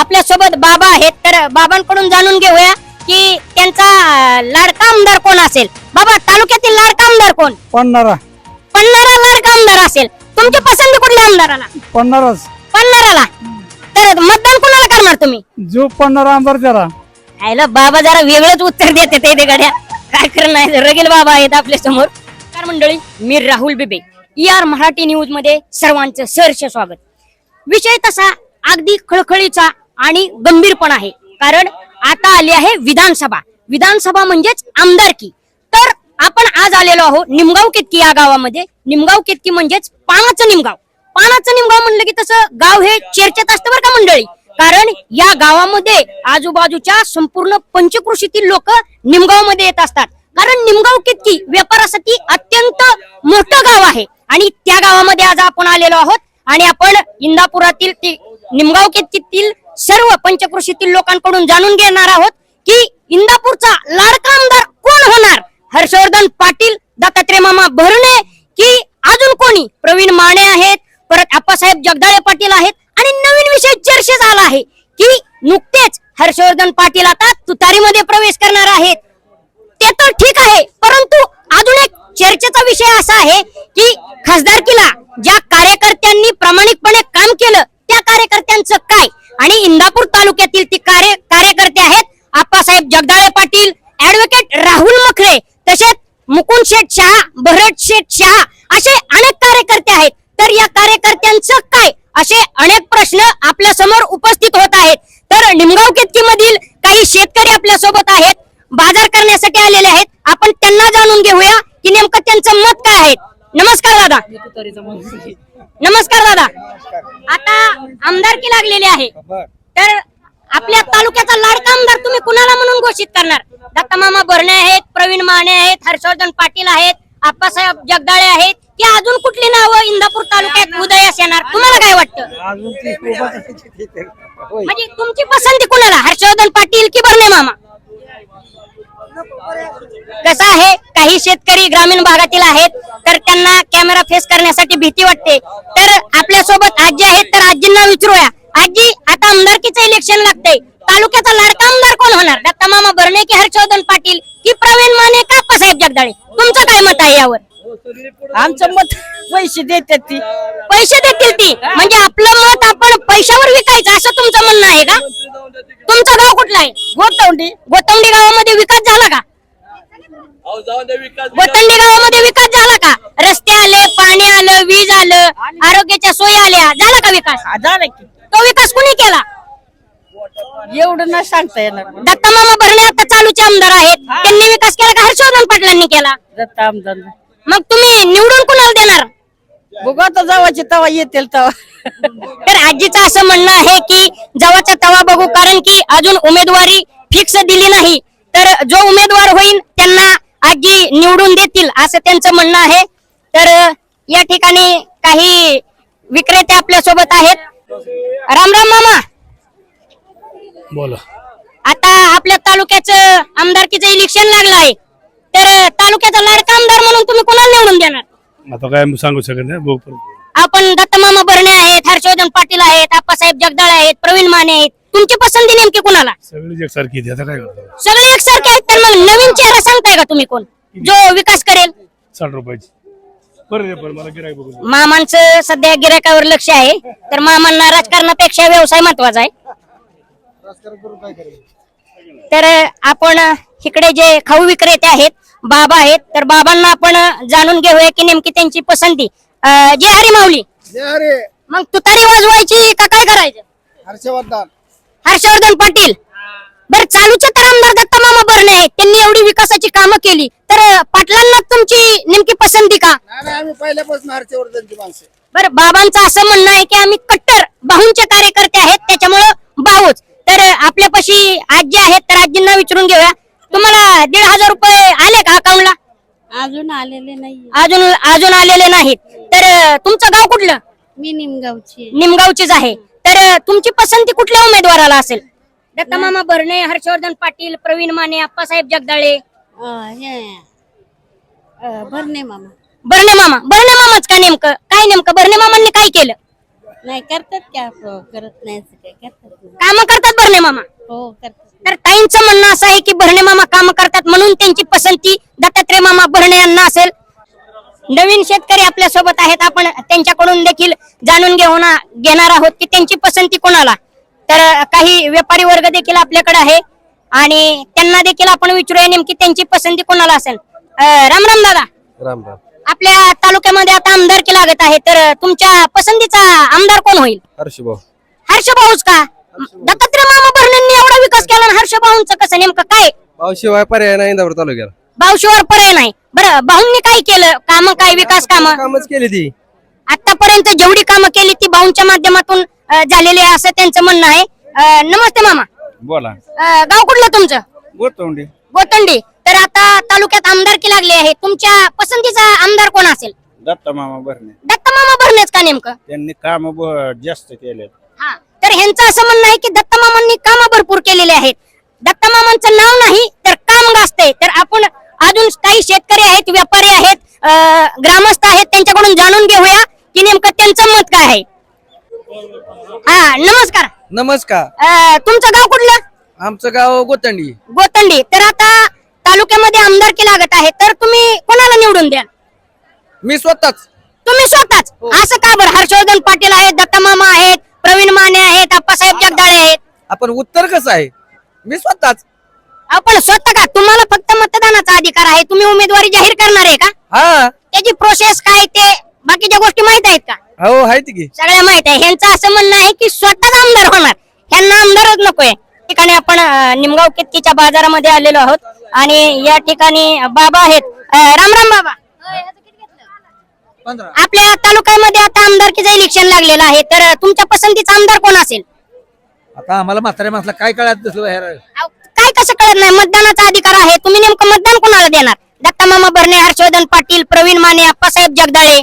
आपल्यासोबत बाबा आहेत तर बाबांकडून जाणून घेऊया की त्यांचा लाडका आमदार कोण असेल? बाबा तालुक्यातील लाडका आमदार कोण? पन्नारा पन्नारा लाडका आमदार असेल. तुमची पसंती कुठल्या आमदाराला? पन्नाराच पन्नाराला तर मतदान कोणाला करणार तुम्ही? जो पन्नारा आमदार त्याला. आयला बाबा जरा वेगळंच उत्तर देते ते ते गड्या. काय करणार रगेल बाबा आहेत आपल्यासमोर मंडळी मी राहुल बिबे. आर मराठी न्यूजमध्ये सर्वांचं सहर्ष स्वागत. विषय तसा अगदी खळखळीचा आणि गंभीर पण आहे. कारण आता आली आहे विधानसभा. विधानसभा म्हणजेच आमदारकी तर आपण आज आलेलो आहोत निमगाव केतकी या गावामध्ये? निमगाव केतकी म्हणजेच पानाचं निमगाव. पानाचं निमगाव म्हणलं की तसं गाव हे चर्चेत असतं बरं का मंडळी? कारण या गावामध्ये आजूबाजूच्या संपूर्ण पंचकृषीतील लोक निमगावमध्ये येत असतात. कारण निमगाव कितकी व्यापारासाठी अत्यंत मोठं गाव आहे. आणि त्या गावामध्ये आज आपण आलेलो आहोत. आणि आपण इंदापुरातील निमगाव कितकीतील सर्व पंचकृषीतील लोकांकडून जाणून घेणार आहोत की इंदापूरचा लाडका आमदार कोण होणार? हर्षवर्धन पाटील दत्तात्रय मामा भरणे की अजून कोणी? प्रवीण माने आहेत परत आप्पासाहेब जगदाळे पाटील आहेत आणि नवीन विषय चर्चे झाला आहे की नुकतेच हर्षवर्धन पाटील आता तुतारीमध्ये प्रवेश करणार आहेत. ते तर ठीक आहे परंतु अजून एक चर्चेचा विषय असा आहे की खासदारकीला ज्या कार्यकर्त्यांनी प्रामाणिकपणे काम केलं त्या कार्यकर्त्यांचं काय? आणि इंदापूर तालुक्यातील ती कार्य कार्यकर्ते आहेत आप्पासाहेब जगदाळे पाटील ऍडव्होकेट राहुल मखरे तसेच मुकुंद शेठ शहा भरत शेठ शहा असे अनेक कार्यकर्ते आहेत. तर या कार्यकर्त्यांचं काय? असे अनेक प्रश्न आपल्यासमोर उपस्थित होत आहेत. तर निमगाव केतकी मधील काही शेतकरी आपल्यासोबत आहेत. बाजार करण्यासाठी आलेले आहेत. आपण त्यांना जाणून घेऊया की नेमकं त्यांचं मत काय आहे. नमस्कार दादा. नमस्कार दादा. आता आमदारकी लागलेली आहे. तर आपल्या तालुक्याचा लाडका आमदार तुम्ही कुणाला म्हणून घोषित करणार? दत्ता मामा भरणे आहेत प्रवीण माने आहेत हर्षवर्धन पाटील आहेत आप्पासाहेब जगदाळे आहेत. की अजून कुठली नावं इंदापूर तालुक्यात उदयास येणार? तुम्हाला काय वाटतं? म्हणजे तुमची पसंती कुणाला? हर्षवर्धन पाटील की भरणे मामा? कसं आहे? काही शेतकरी ग्रामीण भागातील आहेत. तर त्यांना कॅमेरा फेस करण्यासाठी भीती वाटते तर आपल्यासोबत आजी आहेत तर आजींना विचारूया. आजी आता आमदारकीचं इलेक्शन लागतंय. तालुक्याचा लाडका आमदार कोण होणार? दत्ता मामा भरणे की हर्षवर्धन पाटील की प्रवीण माने का आप्पासाहेब जगदाळे? तुमचं काय मत आहे यावर? आमचं मत पैसे देतात ती. पैसे देतील ती. म्हणजे आपलं मत आपण पैशावर विकायचं असं तुमचं म्हणणं आहे का? तुमचं गाव कुठलं आहे? गोटवंडी गोतंडी गावामध्ये विकास झाला का? गोतंडी गावामध्ये विकास झाला का? रस्ते आले पाणी आलं वीज आलं आरोग्याच्या सोयी आल्या. झाला का विकास? हा, झालं की. तो विकास कुणी केला? एवढं नाही सांगता येणार. दत्ता मामा भरणे आता चालूचे आमदार आहेत. त्यांनी विकास केला का? हर्षवर्धन पाटलांनी केला. दत्ता आमदार. मग तुम्ही निवडून कुणाला देणार? बघू आता जावाचे तवा येतील तवा. तर आजीचं असं म्हणणं आहे की जवळचा तवा बघू. कारण की अजून उमेदवारी फिक्स दिली नाही. तर जो उमेदवार होईल त्यांना आजी निवडून देतील असं त्यांचं म्हणणं आहे. तर या ठिकाणी काही विक्रेते आपल्यासोबत आहेत. राम राम मामा. बोला. आता आपल्या तालुक्याचं आमदारकीचं इलेक्शन लागलं आहे तर तालुक्याचा लाडका आमदार म्हणून तुम्ही कोणाला निवडून देणार? आता काय सांगू शकत नाही बघू. आपण दत्तमामा भरणे आहेत हर्षवर्धन पाटील आहेत आप्पासाहेब जगदाळे आहेत प्रवीण माने आहेत. तुमची पसंती नेमकी कुणाला? सगळीच एकसारखी आहे, आता काय करतो? सगळे एकसारखे आहेत तर मग नवीन चेहरा सांगताय का तुम्ही कोण? जो विकास करेल? साठ रुपयाची. बरं दे पण मला गिराय बघू मामांचं सध्या गिरायकावर लक्ष आहे तर मामांना राजकारणापेक्षा व्यवसाय महत्त्वाचा आहे. तर आपण इकडे जे खाऊ विक्रेते आहेत बाबा आहेत तर बाबांना आपण जाणून घेऊया की नेमकी त्यांची पसंती. अं, जे हरी माऊली. अरे मग तुतारी वाजवायची का काय करायचं? हर्षवर्धन. हर्षवर्धन पाटील. बर चालूचे तर आमदार दत्ता मामा भरणे आहेत त्यांनी एवढी विकासाची कामं केली. तर पाटलांना तुमची नेमकी पसंती का? नाही नाही, आम्ही पहिल्यापासून हर्षवर्धनची माणसं बर बाबांचं असं म्हणणं आहे की आम्ही कट्टर बाहूंचे कार्यकर्ते आहेत. त्याच्यामुळं बाहूच तर आपल्यापाशी आजी आहेत तर आजींना विचारून घेऊया. तुम्हाला दीड हजार रुपये आले का अकाउंटला? अजून आलेले नाही अजून अजून आलेले नाहीत. तर अं, तुमचं गाव कुठलं? मी निमगावची आहे. निमगावचीच आहे. तर तुमची पसंती कुठल्या उमेदवाराला असेल? दत्ता मामा भरणे हर्षवर्धन पाटील प्रवीण माने आप्पासाहेब जगदाळे. हे भरणे मामा. भरणे मामा. भरणे मामाच का नेमकं? काय नेमकं? भरणे मामांनी काय केलं? नाही करतात का? हो, करत नाही असं काय करतात ना. काम करतात भरणे मामा? हो करते तर ताईंचं म्हणणं असं आहे की भरणे मामा काम करतात म्हणून त्यांची पसंती दत्तात्रय मामा भरणे यांना असेल. नवीन शेतकरी आपल्यासोबत आहेत. आपण त्यांच्याकडून देखील जाणून घेऊन घेणार आहोत की त्यांची पसंती कोणाला. तर काही व्यापारी वर्ग देखील आपल्याकडे आहे. आणि त्यांना देखील आपण विचारूया नेमकी त्यांची पसंती कोणाला असेल. राम राम दादा. राम राम. आपल्या तालुक्यामध्ये आता आमदारकी लागत आहे. तर तुमच्या पसंतीचा आमदार कोण होईल? हर्षभाऊ. हर्षभाऊच का? दत्तात्रय मामा भरणेंनी एवढा विकास केला हर्षभाऊंचं कसं नेमकं काय? भाऊ शिवाय पर्याय नाही इंदापूर तालुक्याला. भाऊशिवर पर्याय नाही. बरं भाऊंनी काय केलं? काम काय विकास काम? कामच केली ती. आतापर्यंत जेवढी कामं केली ती भाऊंच्या माध्यमातून झालेली आहे असं त्यांचं म्हणणं आहे. अं, नमस्ते मामा. बोला. अं, गाव कुठलं तुमचं? गोतवंडी गोतंडी. तर आता तालुक्यात आमदारकी लागली आहे. तुमच्या पसंतीचा आमदार कोण असेल? दत्ता मामा भरणे. दत्त मामा भरणेच का नेमकं? त्यांनी काम जास्त केले हा. तर ह्यांचं असं म्हणणं आहे की दत्त मामांनी काम भरपूर केलेले आहेत. दत्त मामांचं नाव नाही तर काम गाजतंय. तर आपण अजून काही शेतकरी आहेत व्यापारी आहेत ग्रामस्थ आहेत त्यांच्याकडून जाणून घेऊया की नेमकं त्यांचं मत काय आहे. हा नमस्कार. नमस्कार. अं, तुमचं गाव कुठलं? आमचं गाव गोतंडी. गोतंडी. तर आता तालुक्यामध्ये आमदारकी लागत आहे तर तुम्ही कोणाला निवडून द्याल? मी स्वतःच. तुम्ही स्वतःच? असं का बरं? हर्षवर्धन पाटील आहेत दत्ता मामा आहेत प्रवीण माने आहेत आप्पासाहेब जगदाळे आहेत. आपण उत्तर कसं आहे? मी स्वतःच. आपण स्वतः का? तुम्हाला फक्त मतदानाचा अधिकार आहे. तुम्ही उमेदवारी जाहीर करणार आहे का? हा. त्याची प्रोसेस काय ते बाकीच्या गोष्टी माहीत आहेत का? हो आहेत की. सगळ्या माहीत आहे. ह्यांचं असं म्हणणं आहे की स्वतःच आमदार होणार. ह्यांना आमदारच नकोय. ठिकाणी आपण अं, निमगाव केतकीच्या बाजारामध्ये आलेलो आहोत आणि या ठिकाणी बाबा आहेत. अं, राम राम बाबा. आपल्या तालुक्यामध्ये आता आमदारकीचं इलेक्शन लागलेलं आहे. तर तुमच्या पसंतीचा आमदार कोण असेल? आता आम्हाला म्हाताऱ्या माणसाला काय कळत नसलं बाहेर. अहो, काय कसं कळत नाही. मतदानाचा अधिकार आहे. तुम्ही नेमकं मतदान कोणाला देणार? दत्ता मामा भरणे हर्षवर्धन पाटील प्रवीण माने आप्पासाहेब जगदाळे.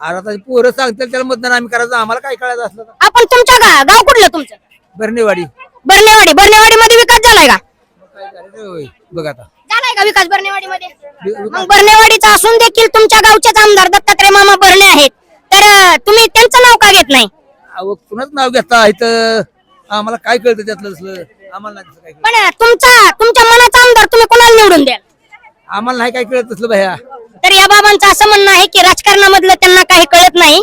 आता पोरं सांगतील त्याला मतदान आम्ही करायचं. आम्हाला काय कळायचं असलं तर. आपण तुमच्या गा गाव कुठलं तुमचं? बरणेवाडी बर्नेवाडी. बर्नेवाडी. मध्ये विकास झालाय का? काय करायचं होय, बघ आता. झालाय का विकास बर्नेवाडी मध्ये मग असून देखील तुमच्या गावचेच आमदार दत्तात्रय मामा भरणे आहेत. तर अं, तुम्ही त्यांचं नाव का घेत नाही? अहो कुणाच नाव घेता? इथं आम्हाला काय कळतं त्यातलं असलं आम्हाला नाही तसं काय कळत. पण अं, तुमचा तुमच्या मनाचा आमदार तुम्ही कोणाला निवडून द्याल? आम्हाला नाही काय कळत असलं भैया. तर या बाबांचं असं म्हणणं आहे की राजकारणामधलं त्यांना काही कळत नाही.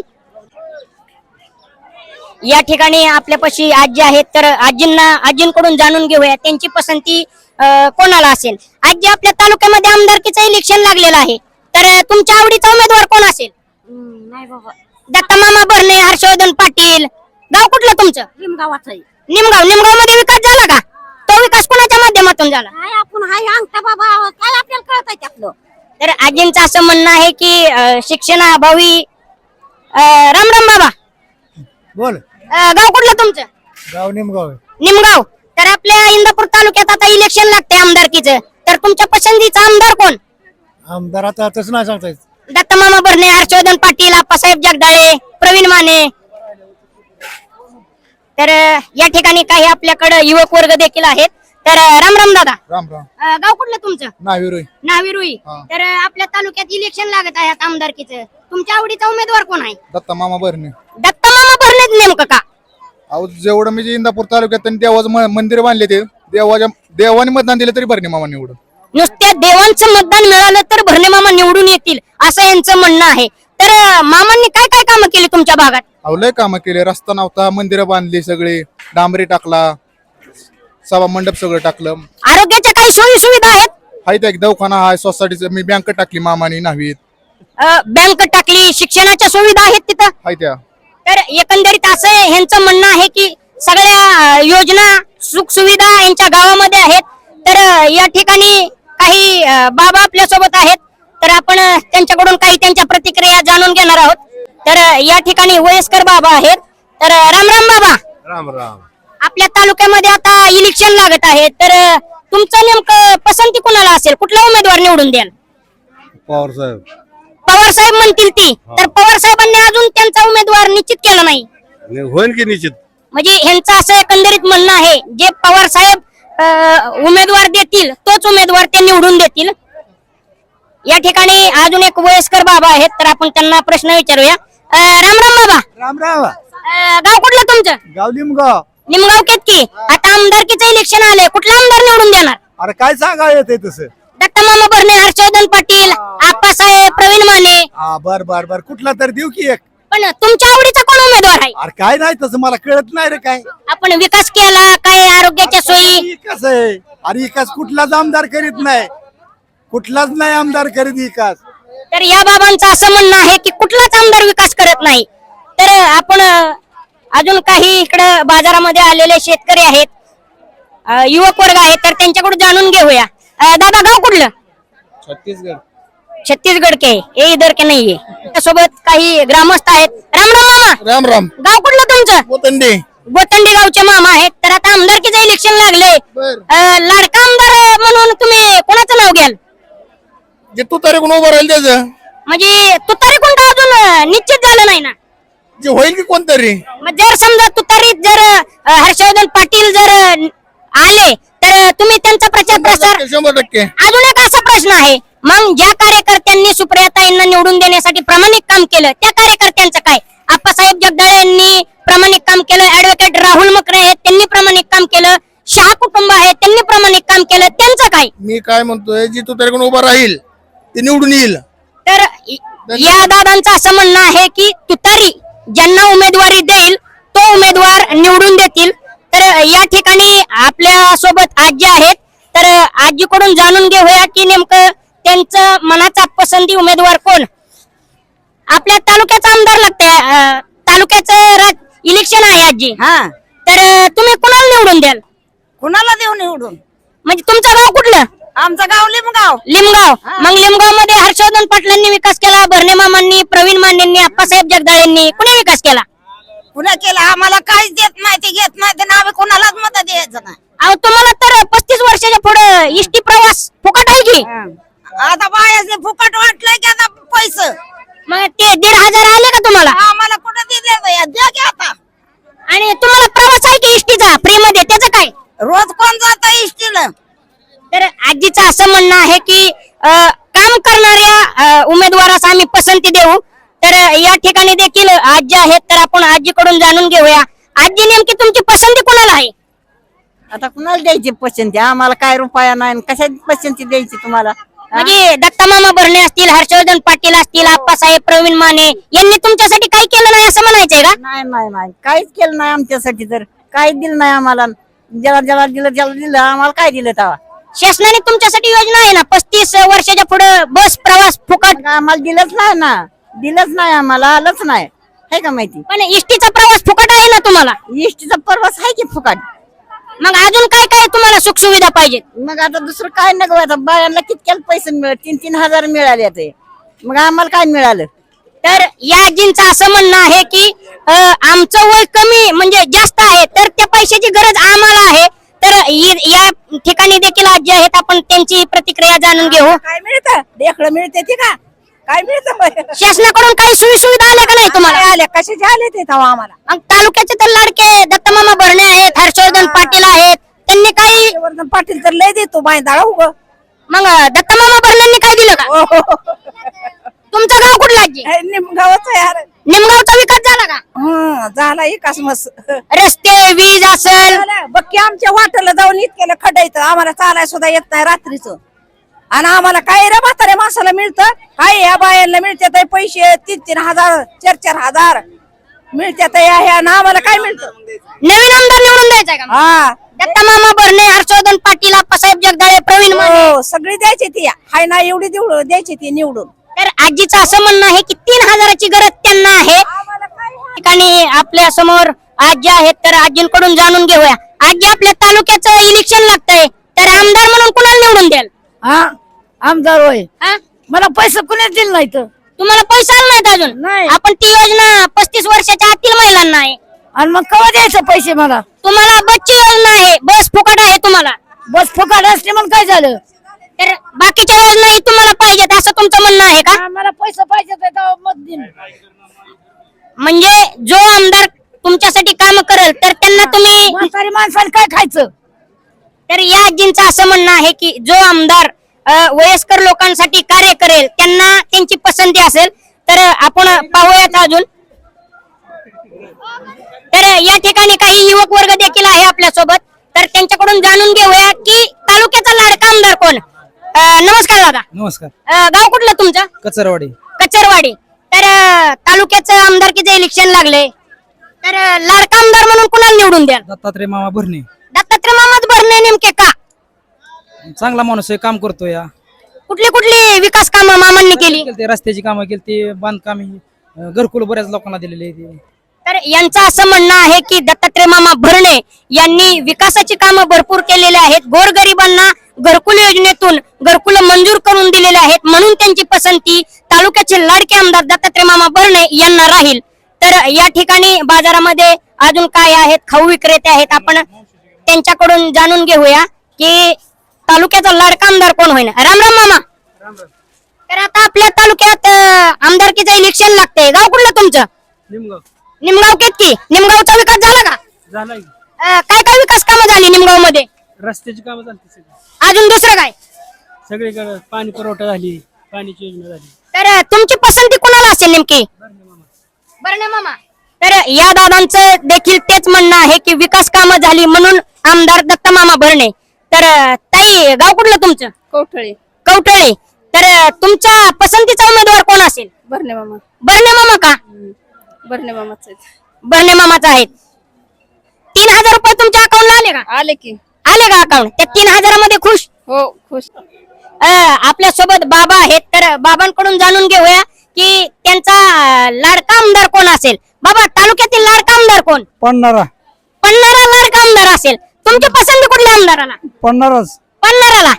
या ठिकाणी आपल्यापाशी आजी आहेत तर आजींना आजींकडून जाणून घेऊया. त्यांची पसंती अं, कोणाला असेल? आजी आपल्या तालुक्यामध्ये आमदारकीचं इलेक्शन लागलेलं आहे. तर अं, तुमच्या आवडीचा उमेदवार कोण असेल? नाही बाबा. दत्ता मामा भरणे हर्षवर्धन पाटील. गाव कुठलं तुमचं? आहे. निमगाव निमगावमध्ये विकास झाला का? तो विकास कोणाच्या माध्यमातून झाला? काय आपण हाय अंगठा बाबा. काय आपल्याला कळत आहे त्यातलं? तर आजींचं असं म्हणणं आहे की अं, शिक्षणाअभावी अं, राम राम बाबा. बोल. अं, गाव कुठलं तुमचं? गाव निमगाव निमगाव. तर आपल्या इंदापूर तालुक्यात आता इलेक्शन लागते आमदारकीचं. तर तुमच्या पसंतीचा आमदार कोण? आमदार आता तसं नाही सांगता येत. दत्त मामा भरणे हर्षवर्धन पाटील आप्पासाहेब जगदाळे प्रवीण माने तर या ठिकाणी काही आपल्याकडे युवक वर्ग देखील आहेत. तर राम राम दादा. राम राम. अं, गाव कुठलं तुमचं? नावी रोई नाविरुई. हा. तर आपल्या तालुक्यात इलेक्शन लागत आहे आता आमदारकीचं. तुमच्या आवडीचा उमेदवार कोण आहे? दत्ता मामा भरणे दत्त मामा भरणेच नेमकं का? अहो जेवढं म्हणजे इंदापूर तालुक्यात त्यांनी देवाचं म- मंदिर बांधले ते देवाच्या देवाने मतदान दिलं तरी भरणे मामा निवडून. नुसत्या देवांचं मतदान मिळालं तर भरणे मामा निवडून येतील असं यांचं म्हणणं आहे. तर मामांनी काय काय कामं केली तुमच्या भागात? अहो लय कामं केले. रस्ता नव्हता मंदिरं बांधली सगळे डांबरी टाकला सभा मंडप सगळं टाकलं. आरोग्याच्या काही सोयी सुविधा आहेत? हाय त्या एक दवाखाना हाय सोसायटीचं. मी बँक टाकली मामानी नाहीत अं, बँक टाकली शिक्षणाच्या सुविधा आहेत तिथं? हाय त्या. तर एकंदरीत असं ह्यांचं म्हणणं आहे की सगळ्या अं, योजना सुख सुविधा यांच्या गावामध्ये आहेत. तर अं, या ठिकाणी काही अं, बाबा आपल्यासोबत आहेत. तर आपण त्यांच्याकडून काही त्यांच्या प्रतिक्रिया जाणून घेणार आहोत. तर या ठिकाणी वयस्कर बाबा आहेत. तर राम राम बाबा. राम राम. आपल्या तालुक्यामध्ये आता इलेक्शन लागत आहे. तर तुमचं नेमकं पसंती कुणाला असेल? कुठला उमेदवार निवडून द्याल? पवार साहेब. पवार साहेब म्हणतील ती. तर पवार साहेबांनी अजून त्यांचा उमेदवार निश्चित केला नाही. होईन की निश्चित? म्हणजे ह्यांचं असं एकंदरीत म्हणणं आहे जे पवार साहेब अं, उमेदवार देतील तोच उमेदवार ते निवडून देतील. या ठिकाणी अजून एक वयस्कर बाबा आहेत तर आपण त्यांना प्रश्न विचारूया. अं, राम राम बाबा. राम राम. अं, गाव कुठलं तुमचं? गाव निमगाव. केतकी. आता आमदारकीचं इलेक्शन आलंय. कुठला आमदार निवडून देणार? अरे काय सांगा येते तसं? दत्ता मामा भरणे हर्षवर्धन पाटील आप्पासाहेब प्रवीण माने. हा बर बर बर. कुठला तर देऊ की एक. पण तुमच्या आवडीचा कोण उमेदवार आहे? अरे काय नाही तसं मला कळत नाही रे काय. आपण विकास केला काय आरोग्याच्या सोयी. विकास आहे. अरे विकास कुठलाच आमदार करीत नाही. कुठलाच नाही आमदार करीत विकास. तर या बाबांचं असं म्हणणं आहे की कुठलाच आमदार विकास करत नाही. तर आपण अजून काही इकडं बाजारामध्ये आलेले शेतकरी आहेत अं, युवक वर्ग आहेत तर त्यांच्याकडून जाणून घेऊया. अं, दादा गाव कुठलं? छत्तीसगड. छत्तीसगड के. ये इधर के नाहीये. त्यासोबत काही ग्रामस्थ आहेत. राम राम मामा. राम राम. गाव कुठलं तुमचं? कोतंडे गोतंडी गावचे मामा आहेत. तर आता आमदारकीचं इलेक्शन लागले बर. लाडका आमदार म्हणून तुम्ही कोणाचं नाव घ्याल जे तू तरी कोण उभं राहील त्याचं? म्हणजे तुतारी कोणता अजून निश्चित झालं नाही ना? जे होईल की कोणतरी? मग जर समजा तुतारीत जर अ, हर्षवर्धन पाटील जर अ, आले तर तुम्ही त्यांचा प्रचार प्रसार शंभर टक्के. अजून एक असा प्रश्न आहे. मग ज्या कार्यकर्त्यांनी सुप्रियाताईंना निवडून देण्यासाठी प्रामाणिक काम केलं त्या कार्यकर्त्यांचं काय? आप्पासाहेब जगदाळे यांनी प्रामाणिक काम केलं ऍडव्होकेट राहुल मकरे आहेत त्यांनी प्रामाणिक काम केलं शहा कुटुंब आहे त्यांनी प्रामाणिक काम केलं त्यांचं काय? मी काय म्हणतोय जी तू तरी कोण उभा राहील ते निवडून येईल. तर या दादांचं असं म्हणणं आहे की तुतारी ज्यांना उमेदवारी देईल तो उमेदवार निवडून देतील. तर या ठिकाणी आपल्यासोबत आजी आहेत. तर आजीकडून जाणून घेऊया की नेमकं त्यांचं मनाचा पसंती उमेदवार कोण? आपल्या तालुक्याचा आमदार लागतंय तालुक्याचं इलेक्शन आहे आजी. हा. तर तुम्ही कुणाला निवडून द्याल? कुणाला देऊ निवडून? म्हणजे तुमचं गाव कुठलं? आमचं गाव लिमगाव. लिमगाव. मग लिमगावमध्ये हर्षवर्धन पाटलांनी विकास केला भरणे मामांनी प्रवीण मानेंनी आप्पासाहेब जगदाळेंनी. कुणी विकास केला? पुन्हा केलं? आम्हाला काहीच देत नाही ते घेत नाही ते आम्ही कुणालाच मत द्यायचं नाही. अहो तुम्हाला तर पस्तीस वर्षाच्या पुढे इष्टी प्रवास फुकट आहे की? आता बायाचे फुकट वाटलंय की आता पैसे? मग ते दीड हजार आले का तुम्हाला? आम्हाला कुठं दिले द्या की आता. आणि तुम्हाला प्रवास आहे की इष्टीचा फ्री मध्ये त्याचं काय? रोज कोण जात इष्टीनं तर आजीचं असं म्हणणं आहे की काम करणाऱ्या उमेदवारास आम्ही पसंती देऊ. तर या ठिकाणी देखील आजी आहेत तर आपण आजीकडून जाणून घेऊया. आजी नेमकी तुमची पसंती कोणाला आहे? आता कुणाला द्यायची पसंती? आम्हाला काय रुपया नाही कशा पसंती द्यायची तुम्हाला? म्हणजे दत्ता मामा भरणे असतील हर्षवर्धन पाटील असतील आप्पासाहेब प्रवीण माने यांनी तुमच्यासाठी काही केलं नाही असं म्हणायचंय का? नाही नाही नाही. काहीच केलं नाही आमच्यासाठी तर. काहीच दिलं नाही आम्हाला. ज्याला ज्याला दिलं ज्याला दिलं आम्हाला काय दिलं तेव्हा? शासनाने तुमच्यासाठी योजना आहे ना पस्तीस वर्षाच्या पुढे बस प्रवास फुकट. आम्हाला दिलंच नाही ना. दिलंच नाही आम्हाला आलंच नाही. आहे का माहिती? पण इष्टीचा प्रवास फुकट आहे ना तुम्हाला? इष्टीचा परवास आहे की फुकट? मग अजून काय काय तुम्हाला सुखसुविधा पाहिजेत? मग आता दुसरं काय नको आता बायांना कितक्याला पैसे मिळत तीन तीन हजार मिळाले ते मग आम्हाला काय मिळालं? तर या आजींचं असं म्हणणं आहे की अं, आमचं वय कमी म्हणजे जास्त आहे तर त्या पैशाची गरज आम्हाला आहे. तर या ठिकाणी देखील आजी आहेत. आपण त्यांची प्रतिक्रिया जाणून घेऊ. काय मिळतं? देखलं मिळते ते का? काय मिळतं शासनाकडून काही सोयी सुविधा आल्या का नाही तुम्हाला? आले कशाचे आले ते तेव्हा आम्हाला? मग तालुक्याचे तर लाडके दत्तमामा भरणे आहेत हर्षवर्धन पाटील आहेत. त्यांनी काही वर्धन पाटील तर लय देतो बायदाळा उग मग दत्तमामा भरणेंनी काय दिलं का? तुमचं गाव कुठलं आजी? निमगावच यार. निमगावचा विकास झाला का? हं, झाला एकाच मस रस्ते वीज असेल. बक्की आमच्या वाटेला जाऊन इतक्याला खडायचं आम्हाला चालाय सुद्धा येत नाही रात्रीच. आणि आम्हाला काय रे म्हाताऱ्या माणसाला मिळतं? काय या बायांना मिळतात पैसे? तीन तीन हजार चार चार हजार मिळतात या ह्या आणि आम्हाला काय मिळतं? नवीन आमदार निवडून द्यायचा का? हा. दत्तमामा भरणे हर्षवर्धन पाटील आप्पासाहेब जगदाळे प्रवीण माने. हो सगळी द्यायची ती. हाय ना एवढी निवडून द्यायची ती निवडून. तर आजीचं असं म्हणणं आहे की तीन हजाराची गरज त्यांना आहे. आम्हाला काय ठिकाणी आपल्यासमोर आजी आहेत तर आजींकडून जाणून घेऊया. आजी आपल्या तालुक्याचं इलेक्शन लागतंय तर आमदार म्हणून कुणाला निवडून द्याल? हा? आमदार होय. हा? मला पैसे कुणीच दिले नाही तर तुम्हाला पैसा आला नाहीत अजून? नाही. आपण ती योजना पस्तीस वर्षाच्या आतील महिलांना आहे. आणि मग कवा द्यायचं पैसे मला? तुम्हाला बसची योजना आहे बस फुकट आहे तुम्हाला. बस फुकाट असले मग काय झालं? तर बाकीच्या योजनाही तुम्हाला पाहिजेत असं तुमचं म्हणणं आहे का? मला पैसे पाहिजे तेव्हा मत दिन म्हणजे जो आमदार तुमच्यासाठी काम करेल तर त्यांना तुम्ही म्हातारी माणसाला काय खायचं? तर या आजींचं असं म्हणणं आहे की जो आमदार अ, वयस्कर लोकांसाठी कार्य करेल त्यांना त्यांची पसंती असेल तर आपण पाहूयात अजून. तर या ठिकाणी काही युवक वर्ग देखील आहे आपल्यासोबत तर त्यांच्याकडून जाणून घेऊया की तालुक्याचा लाडका आमदार कोण? अं, नमस्कार दादा. नमस्कार. अं, गाव कुठलं तुमचं? कचरवाडी. कचरवाडी. तर अं, तालुक्याचं आमदारकीचं इलेक्शन लागले? तर अं, लाडका आमदार म्हणून कुणाला निवडून द्याल? दत्तात्रय मामा भरणे. दत्तात्रय मामाच भरणे नेमके का? चांगला माणूस आहे काम करतो या. कुठली कुठली विकास कामं मामांनी केली? ते रस्त्याची कामं केली ते बांधकाम घरकुल बऱ्याच लोकांना दिलेले आहे ते. तर यांचं असं म्हणणं आहे की दत्तात्रय मामा भरणे यांनी विकासाची कामं भरपूर केलेली आहेत. गोरगरिबांना घरकुल योजनेतून घरकुल मंजूर करून दिलेले आहेत. म्हणून त्यांची पसंती तालुक्याचे लाडके आमदार दत्तात्रय मामा भरणे यांना राहील. तर या ठिकाणी बाजारामध्ये अजून काय आहेत? खाऊ विक्रेते आहेत. आपण त्यांच्याकडून जाणून घेऊया की तालुक्याचा लाडका आमदार कोण होईना? राम राम मामा. तर आता आपल्या तालुक्यात आमदारकीचं इलेक्शन लागतंय. गाव कुठलं तुमचं? निमगाव. केतकी? निमगावचा विकास झाला का? काय काय विकास कामं झाली निमगावमध्ये रस्त्याची कामं झाली सगळी. अजून दुसरं काय? सगळीकडे पाणी पुरवठा झाली पाण्याची योजना झाली. तर अं, तुमची पसंती कोणाला असेल नेमकी? बरं मामा. तर या दादांचं देखील तेच म्हणणं आहे की विकास कामं झाली म्हणून आमदार दत्ता मामा भरणे. तर अं, ताई गाव कुठलं तुमचं? कवठळे. कवठळे. तर अं, तुमच्या पसंतीचा उमेदवार कोण असेल? भरणे मामा. बर्णे मामा का? भरणे मामाच बर्णे मामाचा आहे. तीन हजार रुपये तुमच्या अकाउंटला आले का? आले की. आले का अकाउंट त्या तीन हजारामध्ये खुश? हो खुश. आपल्यासोबत बाबा आहेत तर बाबांकडून जाणून घेऊया की त्यांचा लाडका आमदार कोण असेल? बाबा तालुक्यातील लाडका आमदार कोण? पन्नारा. पन्नारा लाडका आमदार असेल. तुमची पसंती कुठल्या आमदाराला? पन्नाराच. पन्नाराला.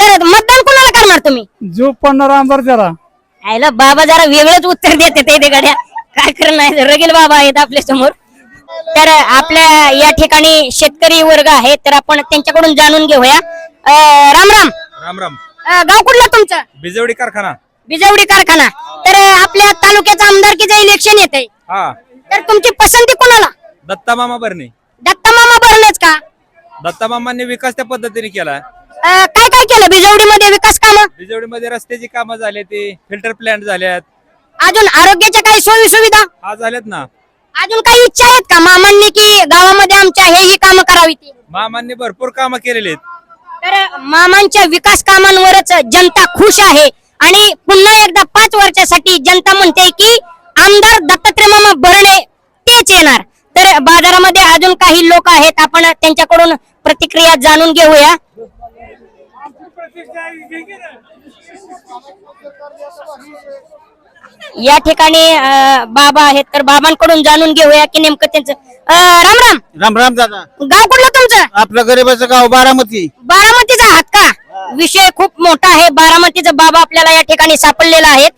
तर मतदान कोणाला करणार तुम्ही? जो पन्नारा आमदार त्याला. आयला बाबा जरा वेगळंच उत्तर देते ते ते गड्या. काय करणार? रगील बाबा आहेत आपल्यासमोर तर आपल्या या ठिकाणी शेतकरी वर्ग आहे तर आपण त्यांच्याकडून जाणून घेऊया. अं, राम राम. राम राम. अं, गाव कुठलं तुमचं? बिजवडी कारखाना. बिजवडी कारखाना. तर अं, आपल्या तालुक्याचं आमदारकीचं इलेक्शन येत आहे हा. तर तुमची पसंती कोणाला? दत्ता मामा भरणे. दत्ता मामा भरलेच का? दत्ता मामांनी विकास त्या पद्धतीने केला. अं, काय काय केलं? बिजवडीमध्ये विकास कामं? बिजवडीमध्ये रस्त्याची कामं झाले ते फिल्टर प्लांट झाल्यात. अजून आरोग्याच्या काही सोयी सुविधा हा झाल्यात ना. अजून काही इच्छा आहेत का? मामांनी की गावामध्ये आमच्या हे ही कामं करावी ती? मामांनी भरपूर कामं केलेली आहेत. तर मामांच्या विकास कामांवरच जनता खुश आहे आणि पुन्हा एकदा पाच वर्षासाठी जनता म्हणते की आमदार दत्तात्रय मामा भरणे तेच येणार. तर बाजारामध्ये अजून काही लोक आहेत आपण त्यांच्याकडून प्रतिक्रिया जाणून घेऊया. या ठिकाणी अं, बाबा आहेत तर बाबांकडून जाणून घेऊया की नेमकं त्यांचं अं, राम राम. राम राम दादा. गाव कुठलं तुमचं? आपलं गरीबाचं गाव बारामती. बारामतीचा आहात का? विषय खूप मोठा आहे. बारामतीचा बाबा आपल्याला या ठिकाणी सापडलेला आहे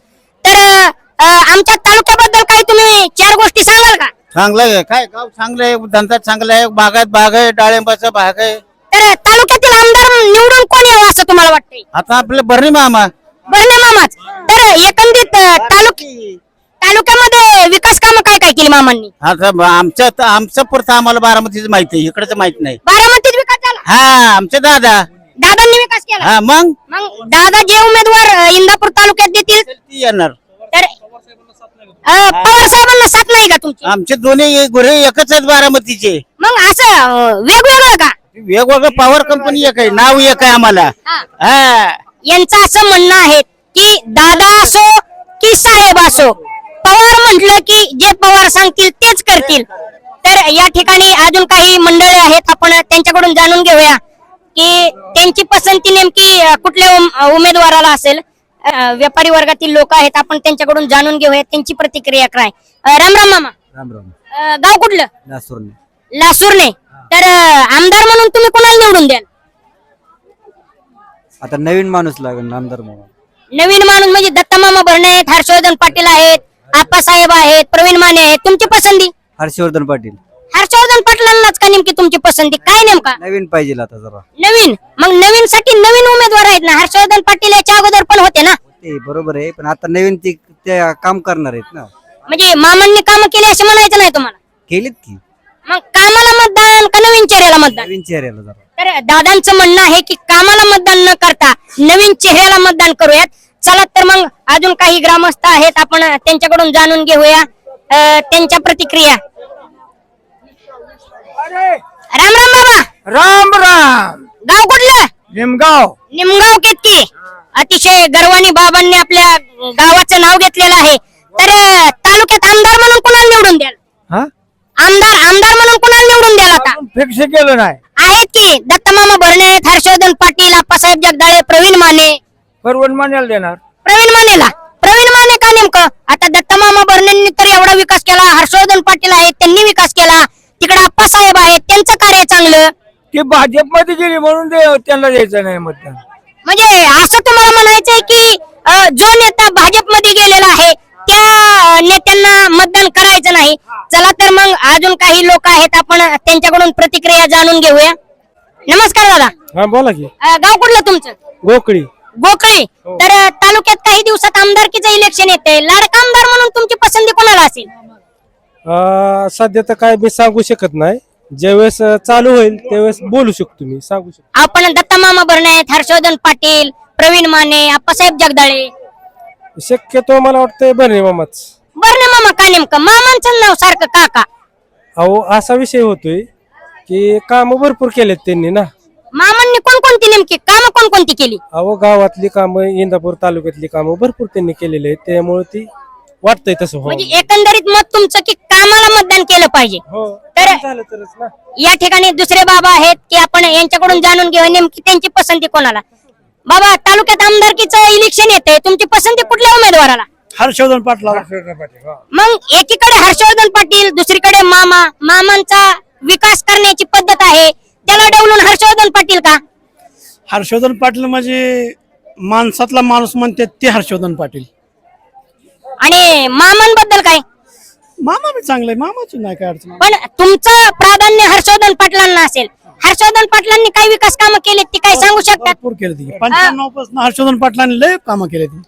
तर अं, आमच्या तालुक्याबद्दल काही तुम्ही चार गोष्टी सांगाल का? चांगलं आहे. काय गाव चांगलं आहे? धंदा चांगला आहे? बागायत बाग आहे? डाळिंबाचा बाग आहे? तर तालुक्यातील आमदार निवडून कोण यावं असं तुम्हाला वाटतंय? आता आपलं बर्णी मामा. बर्णे मामाच. तर एकंदरीत तालुक तालुक्यामध्ये विकास कामं काय काय केली मामांनी? आता ब- आमच्या त- आमचं पुरतं आम्हाला बारामतीच माहिती आहे. इकडचं माहीत नाही. बारामतीत विकास झाला? हा आमचे दादा. दादांनी विकास केला? हा मग? मग दादा जे उमेदवार अं, इंदापूर तालुक्यात देतील? ती येणार. तर अं, पवार साहेबांना साथ नाही का तुमची? आमचे दोन्ही गुरे एकच आहेत बारामतीचे. मग असं अं, वेगवेगळं का? वेगवेगळं पॉवर कंपनी एक आहे नाव एक आहे आम्हाला. हा. हा. यांचं असं म्हणणं आहे की दादा असो की साहेब असो पवार म्हटलं की जे पवार सांगतील तेच करतील. तर या ठिकाणी अजून काही मंडळी आहेत आपण त्यांच्याकडून जाणून घेऊया की त्यांची पसंती नेमकी कुठल्या उम- उमेदवाराला असेल. व्यापारी वर्गातील लोक आहेत आपण त्यांच्याकडून जाणून घेऊया त्यांची प्रतिक्रिया काय. राम राम मामा. राम राम. अं, गाव कुठलं? नासूरने लासूरने. तर आमदार म्हणून तुम्ही कुणाला निवडून द्याल? आता नवीन माणूस लागेल आमदार मामा नवीन माणूस म्हणजे दत्ता मामा भरणे आहेत हर्षवर्धन पाटील आहेत आप्पासाहेब आहेत प्रवीण माने आहेत. तुमची पसंती? हर्षवर्धन पाटील. हर्षवर्धन पाटलांनाच का नेमकी तुमची पसंती? काय नेमका? नवीन पाहिजे आता जरा. नवीन? मग नवीन साठी नवीन उमेदवार आहेत ना हर्षवर्धन पाटील याच्या अगोदर पण होते ना? ते बरोबर आहे पण आता नवीन ते ते काम करणार आहेत ना. म्हणजे मामांनी काम केले असे म्हणायचं नाही तुम्हाला? केलीत की. मग कामाला मतदान का नवीन चेहऱ्याला मतदान? नवीन चेहऱ्याला जरा. तर दादांचं म्हणणं आहे की कामाला मतदान न करता नवीन चेहऱ्याला मतदान करूयात. चला तर मग अजून काही ग्रामस्थ आहेत आपण त्यांच्याकडून जाणून घेऊया. त्यांच्या प्रतिक्रिया. राम राम बाबा. राम राम! गाव कुठलं? निमगाव. निमगाव केतकी? अतिशय गर्वानी बाबांनी आपल्या गावाचं नाव घेतलेलं आहे. तर तालुक्यात आमदार म्हणून कुणाला निवडून द्याल? हा? आमदार आमदार म्हणून कुणाला निवडून द्याल? फिक्स केलं नाही. आहेत की? दत्तमामा भरणे आहेत, हर्षवर्धन पाटील आप्पासाहेब जगदाळे प्रवीण माने. परवण मान्याला देणार. प्रवीण मानेला. प्रवीण माने का नेमकं? आता दत्तमामा भरणेंनी तर एवढा विकास केला हर्षवर्धन पाटील आहेत त्यांनी विकास केला. तिकडे आप्पासाहेब आहेत त्यांचं कार्य चांगलं. ती भाजपमध्ये गेली म्हणून ते त्यांना द्यायचं नाही मतदान. म्हणजे असं तुम्हाला म्हणायचंय की अं, जो नेता भाजपमध्ये गेलेला आहे त्या नेत्यांना मतदान करायचं नाही. चला तर मग अजून काही लोक आहेत आपण त्यांच्याकडून प्रतिक्रिया जाणून घेऊया. नमस्कार दादा. हा बोला की. अं, गाव कुठलं तुमचं? गोकळी. गोकळी. तर अं, तालुक्यात काही दिवसात आमदारकीचं इलेक्शन येते लाडका आमदार म्हणून तुमची पसंती कोणाला असेल? सध्या तर काय मी सांगू शकत नाही. ज्यावेळेस अं, चालू होईल त्यावेळेस बोलू शकतो मी. सांगू शकतो. आपण दत्तामामा भरणे आहेत हर्षवर्धन पाटील प्रवीण माने आप्पासाहेब जगदाळे शक्यतो मला वाटतंय बरे मामाच. बरं ना मामा का नेमकं? मामांचं नाव सारखं काका. अहो असा विषय होतोय की काम भरपूर केलेत त्यांनी ना. मामांनी कोणकोणती नेमकी कामं कोणकोणती केली? अहो गावातली कामं इंदापूर तालुक्यातली कामं भरपूर त्यांनी केलेली आहेत. त्यामुळे ती वाटतंय तसं हो. म्हणजे एकंदरीत मत तुमचं की कामाला मतदान केलं पाहिजे. हो तर झालं तरच ना. या ठिकाणी दुसरे बाबा आहेत की आपण यांच्याकडून जाणून घेऊ नेमकी त्यांची पसंती कोणाला? बाबा तालुक्यात आमदारकीचं इलेक्शन येते तुमची पसंती कुठल्या उमेदवाराला? हर्षवर्धन पाटला मग एकीकडे हर्षवर्धन पाटील दुसरीकडे मामा मामांचा विकास करण्याची पद्धत आहे. त्याला डवलून हर्षवर्धन पाटील का? हर्षवर्धन पाटील म्हणजे माणसातला माणूस म्हणते ते हर्षवर्धन पाटील. आणि मामांबद्दल काय? मामा बी चांगले मामाची नाही काय अडचण. पण तुमचं प्राधान्य हर्षवर्धन पाटलांना असेल. हर्षवर्धन पाटलांनी काय विकास कामं केली ती काय सांगू शकतात? भरपूर केले ती. पंच्याण्णवपासून हर्षवर्धन पाटलांनी लय कामं केले ती.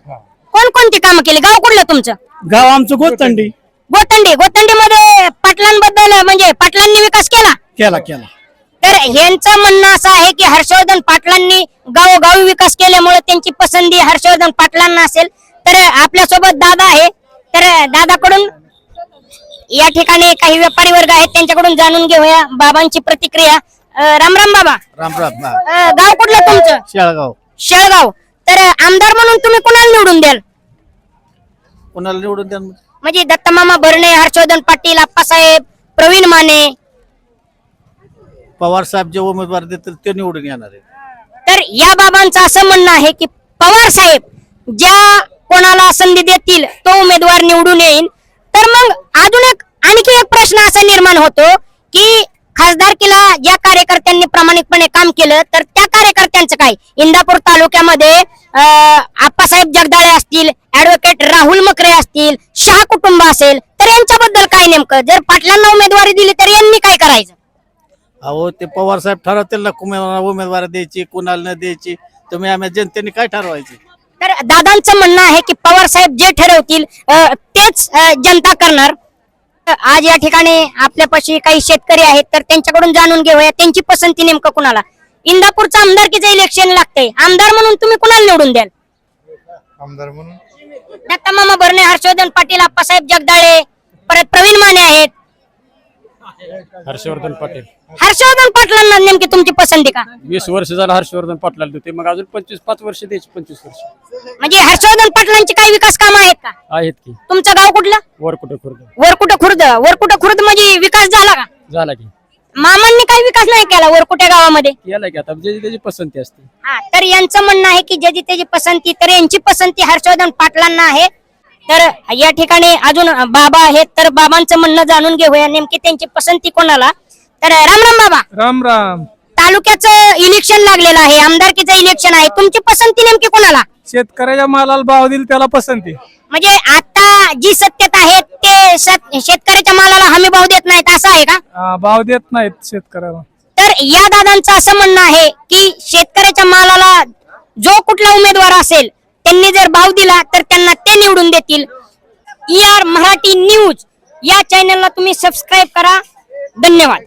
कोणकोणती कामं केली? गाव कुठलं तुमचं? गाव आमचं गोतंडी. गोतंडी. गोतंडी मध्ये पाटलांबद्दल म्हणजे पाटलांनी विकास केला? केला केला. तर यांचं म्हणणं असं आहे की हर्षवर्धन पाटलांनी गावोगावी विकास केल्यामुळे त्यांची पसंती हर्षवर्धन पाटलांना असेल. तर आपल्यासोबत दादा आहे. तर दादाकडून या ठिकाणी काही व्यापारी वर्ग आहेत त्यांच्याकडून जाणून घेऊया बाबांची प्रतिक्रिया. अं, राम राम बाबा. राम राम अं, गाव कुठलं तुमचं? शेळगाव. शेळगाव. तर आमदार म्हणून तुम्ही कुणाला निवडून द्याल? कोणाला निवडून द्या म्हणजे दत्तमामा भरणे हर्षवर्धन पाटील आप्पासाहेब प्रवीण माने. पवार साहेब जे उमेदवार देतील ते निवडून येणार आहे. तर या बाबांचं असं म्हणणं आहे की पवार साहेब ज्या कोणाला संधी देतील तो उमेदवार निवडून येईल तर मग अजून एक आणखी एक प्रश्न असा निर्माण होतो की खासदारकीला ज्या कार्यकर्त्यांनी प्रामाणिकपणे काम केलं तर त्या कार्यकर्त्यांचं काय? इंदापूर तालुक्यामध्ये आप्पासाहेब जगदाळे असतील ऍडव्होकेट राहुल मकरे असतील शहा कुटुंब असेल तर यांच्याबद्दल काय नेमकं? जर पाटलांना उमेदवारी दिली तर यांनी काय करायचं? अहो ते पवार साहेब ठरवतील ना कुणाला उमेदवार द्यायची कुणाला न द्यायची. तुम्ही आम्ही जनतेने काय ठरवायचे? तर दादांचं म्हणणं आहे की पवार साहेब जे ठरवतील तेच जनता करणार. आज या ठिकाणी आपल्यापाशी काही शेतकरी आहेत तर त्यांच्याकडून जाणून घेऊया त्यांची पसंती नेमकं कुणाला. इंदापूरचं आमदारकीचं इलेक्शन लागतंय? आमदार म्हणून तुम्ही कुणाला निवडून द्याल? आमदार म्हणून? दत्ता मामा भरणे हर्षवर्धन पाटील आप्पासाहेब जगदाळे परत प्रवीण माने आहेत. हर्षवर्धन पाटील. हर्षवर्धन पाटलांना नेमकी तुमची पसंती का? वीस वर्ष झालं हर्षवर्धन पाटलाला देते मग अजून पंचवीस पाच वर्ष द्यायची पंचवीस वर्ष. म्हणजे हर्षवर्धन पाटलांची काही विकास कामं आहेत का? आहेत की. तुमचं गाव कुठलं? वर कुठे खुर्द. वरकुट खुर्द? वरकुट खुर्द म्हणजे विकास झाला का? झाला की. मामांनी काही विकास नाही केला वरकुट्या गावामध्ये? केला की आता ज्याची त्याची पसंती असते. हा तर यांचं म्हणणं आहे की ज्याची त्याची पसंती तर यांची पसंती हर्षवर्धन पाटलांना आहे. तर या ठिकाणी अजून बाबा आहेत तर बाबांचं म्हणणं जाणून घेऊया. नेमकी त्यांची पसंती कोणाला? तर राम राम बाबा. राम राम. तालुक्याचं इलेक्शन लागलेलं आहे आमदारकीचं इलेक्शन आहे. तुमची पसंती नेमकी कोणाला? शेतकऱ्याच्या मालाला भाव दिल त्याला पसंती. म्हणजे आता जी सत्तेत आहे ते सत- शेतकऱ्याच्या मालाला हमी भाव देत नाहीत असं आहे का? भाव देत नाहीत शेतकऱ्याला. तर या दादांचं असं म्हणणं आहे की शेतकऱ्याच्या मालाला जो कुठला उमेदवार असेल त्यांनी जर भाव दिला तर त्यांना ते निवडून देतील. ई आर मराठी न्यूज या चॅनलला तुम्ही सबस्क्राईब करा. धन्यवाद.